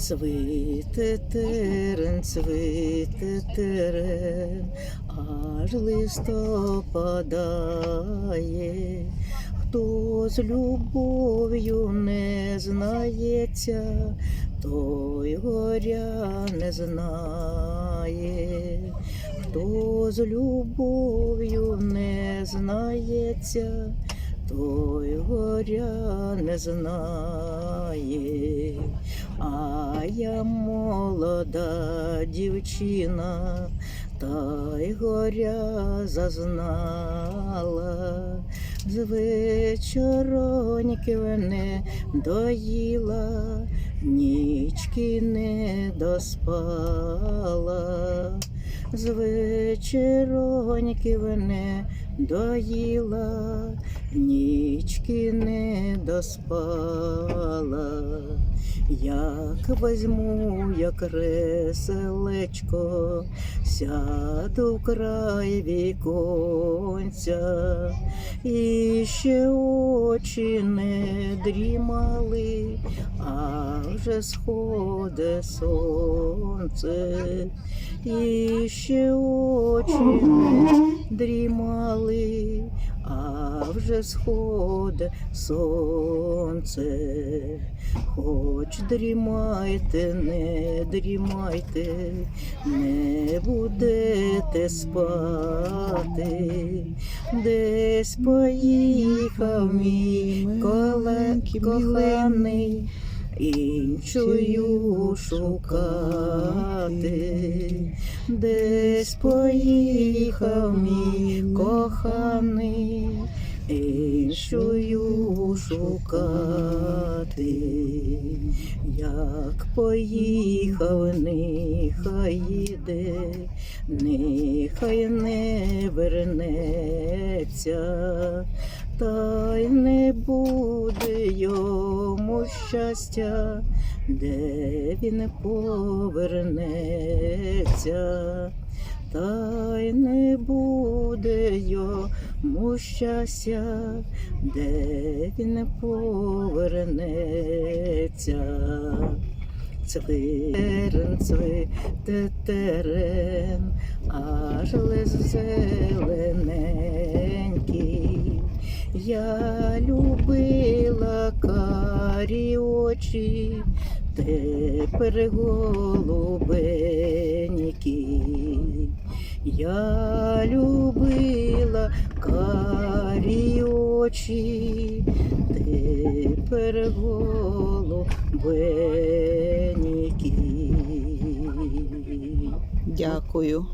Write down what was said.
Цвіте терен, цвіте терен, аж листопадає. Хто з любов'ю не знається, той горя не знає. Хто з любов'ю не знається, той горя не знає. А я молода дівчина, та й горя зазнала, з вечороньки не доїла, нічки не доспала, з вечороньки не доїла, нічки не доспала. Як возьму я креселечко, сяду в край віконця, і ще очі не дрімали, а вже сходить сонце, і ще очі дрімали, а вже сходить сонце. Хоч дрімайте, не дрімайте, не будете спати, десь поїхав мій коленький коханий, іншою шукати, десь поїхав мій коханий, іншою шукати, як поїхав, нехай їде, нехай не вернеться, та й не буде йому щастя, де він повернеться. Та й не буде йому щастя, де він повернеться. Цвирен, цвите терен, аж лист зелененький. Я любила карі очі, тепер голубенькі. Я любила карі очі, тепер голубенькі. Дякую.